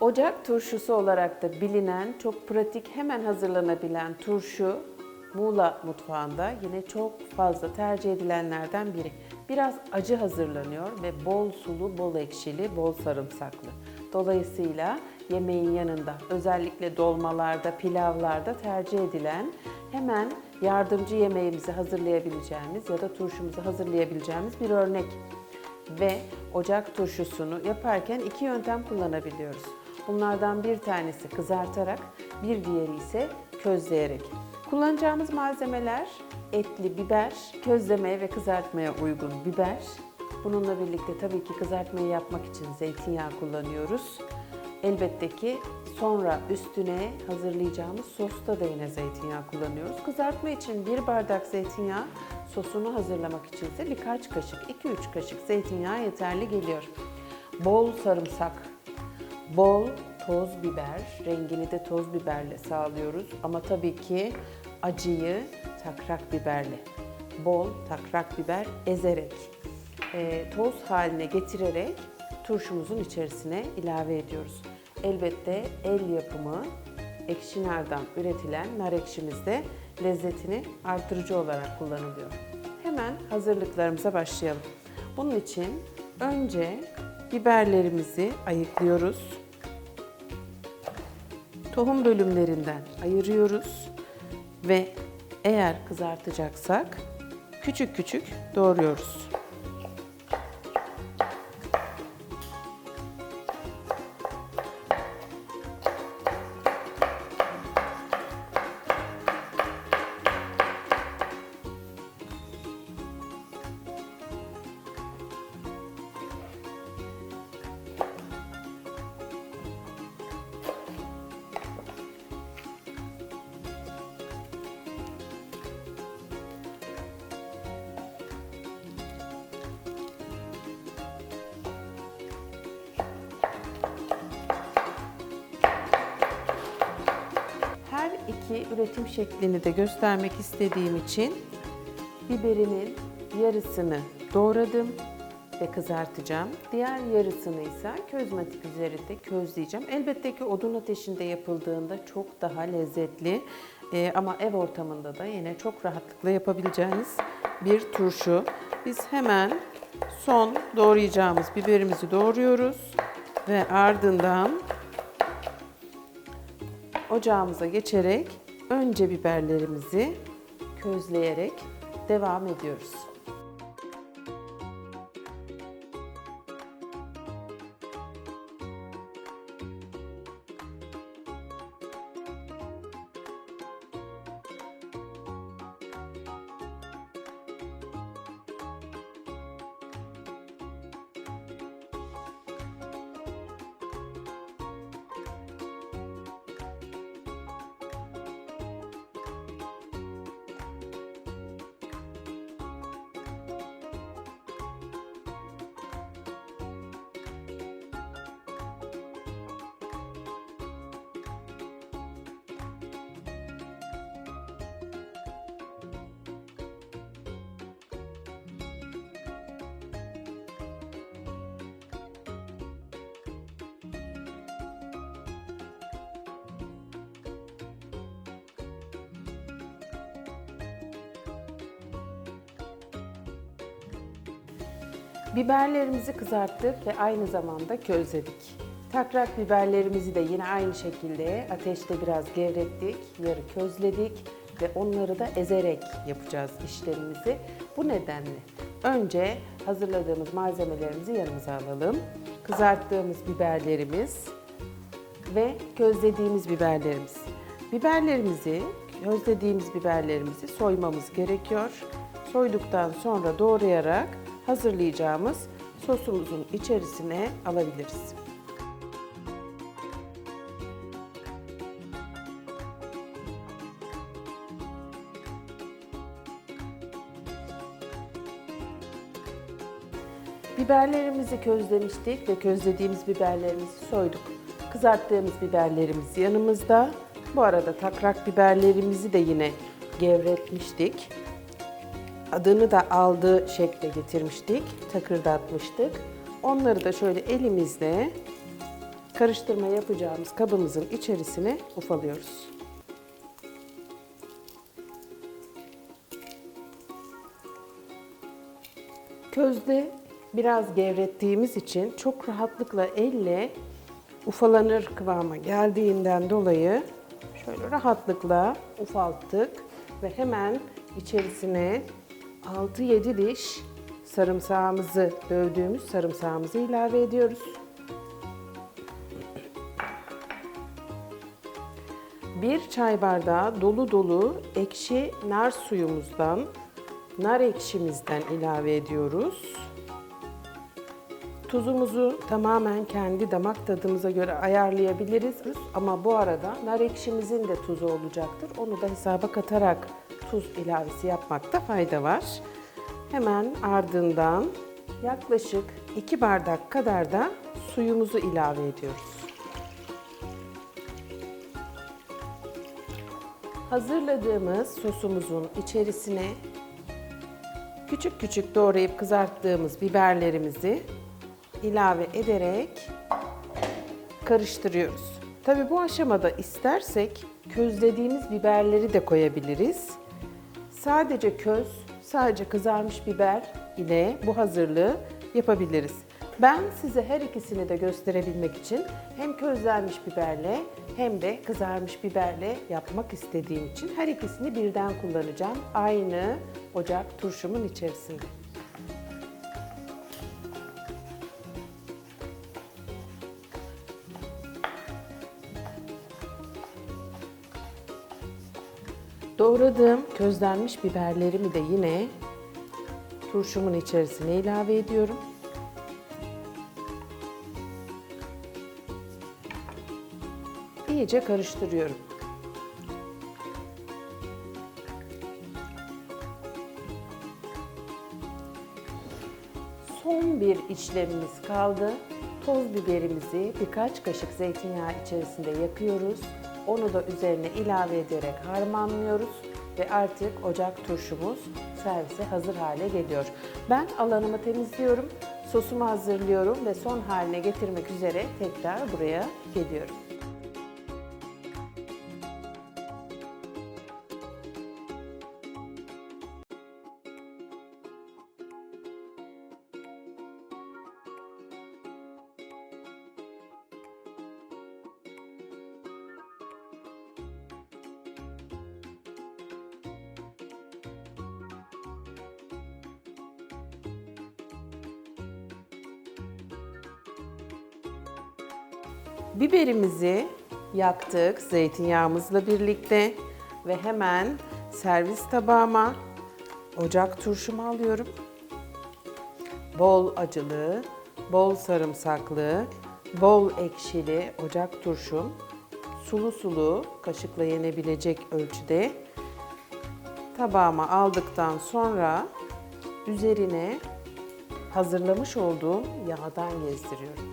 Ocak turşusu olarak da bilinen, çok pratik, hemen hazırlanabilen turşu Muğla mutfağında yine çok fazla tercih edilenlerden biri. Biraz acı hazırlanıyor ve bol sulu, bol ekşili, bol sarımsaklı. Dolayısıyla yemeğin yanında özellikle dolmalarda, pilavlarda tercih edilen hemen yardımcı yemeğimizi hazırlayabileceğimiz ya da turşumuzu hazırlayabileceğimiz bir örnek ve ocak turşusunu yaparken iki yöntem kullanabiliyoruz. Bunlardan bir tanesi kızartarak, bir diğeri ise közleyerek. Kullanacağımız malzemeler etli biber, közlemeye ve kızartmaya uygun biber. Bununla birlikte tabii ki kızartmayı yapmak için zeytinyağı kullanıyoruz. Elbette ki sonra üstüne hazırlayacağımız sosta da yine zeytinyağı kullanıyoruz. Kızartma için bir bardak zeytinyağı, sosunu hazırlamak için ise birkaç kaşık, 2-3 kaşık zeytinyağı yeterli geliyor. Bol sarımsak, bol toz biber, rengini de toz biberle sağlıyoruz. Ama tabii ki acıyı takrak biberle, bol takrak biber ezerek, e, toz haline getirerek turşumuzun içerisine ilave ediyoruz. Elbette el yapımı ekşi nardan üretilen nar ekşimiz de lezzetini artırıcı olarak kullanılıyor. Hemen hazırlıklarımıza başlayalım. Bunun için önce biberlerimizi ayıklıyoruz. Tohum bölümlerinden ayırıyoruz ve eğer kızartacaksak küçük küçük doğruyoruz. İki üretim şeklini de göstermek istediğim için biberinin yarısını doğradım ve kızartacağım. Diğer yarısını ise közmatik üzerinde közleyeceğim. Elbette ki odun ateşinde yapıldığında çok daha lezzetli Ee, ama ev ortamında da yine çok rahatlıkla yapabileceğiniz bir turşu. Biz hemen son doğrayacağımız biberimizi doğruyoruz ve ardından ocağımıza geçerek önce biberlerimizi közleyerek devam ediyoruz. Biberlerimizi kızarttık ve aynı zamanda közledik. Takrak biberlerimizi de yine aynı şekilde ateşte biraz gevrettik, yarı közledik ve onları da ezerek yapacağız işlemimizi. Bu nedenle önce hazırladığımız malzemelerimizi yanımıza alalım. Kızarttığımız biberlerimiz ve közlediğimiz biberlerimiz. Biberlerimizi, közlediğimiz biberlerimizi soymamız gerekiyor. Soyduktan sonra doğrayarak hazırlayacağımız sosumuzun içerisine alabiliriz. Biberlerimizi közlemiştik ve közlediğimiz biberlerimizi soyduk. Kızarttığımız biberlerimiz yanımızda. Bu arada takrak biberlerimizi de yine gevretmiştik. Adını da aldığı şekle getirmiştik, takırdatmıştık. Onları da şöyle elimizle karıştırma yapacağımız kabımızın içerisine ufalıyoruz. Közde biraz gevrettiğimiz için çok rahatlıkla elle ufalanır kıvama geldiğinden dolayı şöyle rahatlıkla ufalttık ve hemen içerisine 6-7 diş sarımsağımızı, dövdüğümüz sarımsağımızı ilave ediyoruz. Bir çay bardağı dolu dolu ekşi nar suyumuzdan, nar ekşimizden ilave ediyoruz. Tuzumuzu tamamen kendi damak tadımıza göre ayarlayabiliriz. Ama bu arada nar ekşimizin de tuzu olacaktır. Onu da hesaba katarak tuz ilavesi yapmakta fayda var. Hemen ardından yaklaşık 2 bardak kadar da suyumuzu ilave ediyoruz. Hazırladığımız sosumuzun içerisine küçük küçük doğrayıp kızarttığımız biberlerimizi ilave ederek karıştırıyoruz. Tabi bu aşamada istersek közlediğimiz biberleri de koyabiliriz. Sadece köz, sadece kızarmış biber ile bu hazırlığı yapabiliriz. Ben size her ikisini de gösterebilmek için hem közlenmiş biberle hem de kızarmış biberle yapmak istediğim için her ikisini birden kullanacağım. Aynı ocak turşumun içerisinde. Doğradığım közlenmiş biberlerimi de yine turşumun içerisine ilave ediyorum. İyice karıştırıyorum. Son bir işlemimiz kaldı. Toz biberimizi birkaç kaşık zeytinyağı içerisinde yakıyoruz. Onu da üzerine ilave ederek harmanlıyoruz ve artık ocak turşumuz servise hazır hale geliyor. Ben alanımı temizliyorum, sosumu hazırlıyorum ve son haline getirmek üzere tekrar buraya geliyorum. Biberimizi yaktık zeytinyağımızla birlikte ve hemen servis tabağıma ocak turşumu alıyorum. Bol acılı, bol sarımsaklı, bol ekşili ocak turşum. Sulu sulu kaşıkla yenebilecek ölçüde tabağıma aldıktan sonra üzerine hazırlamış olduğum yağdan gezdiriyorum.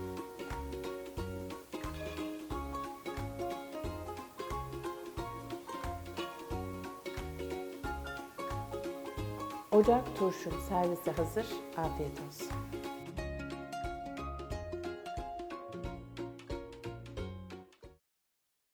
Ocak turşum servise hazır. Afiyet olsun.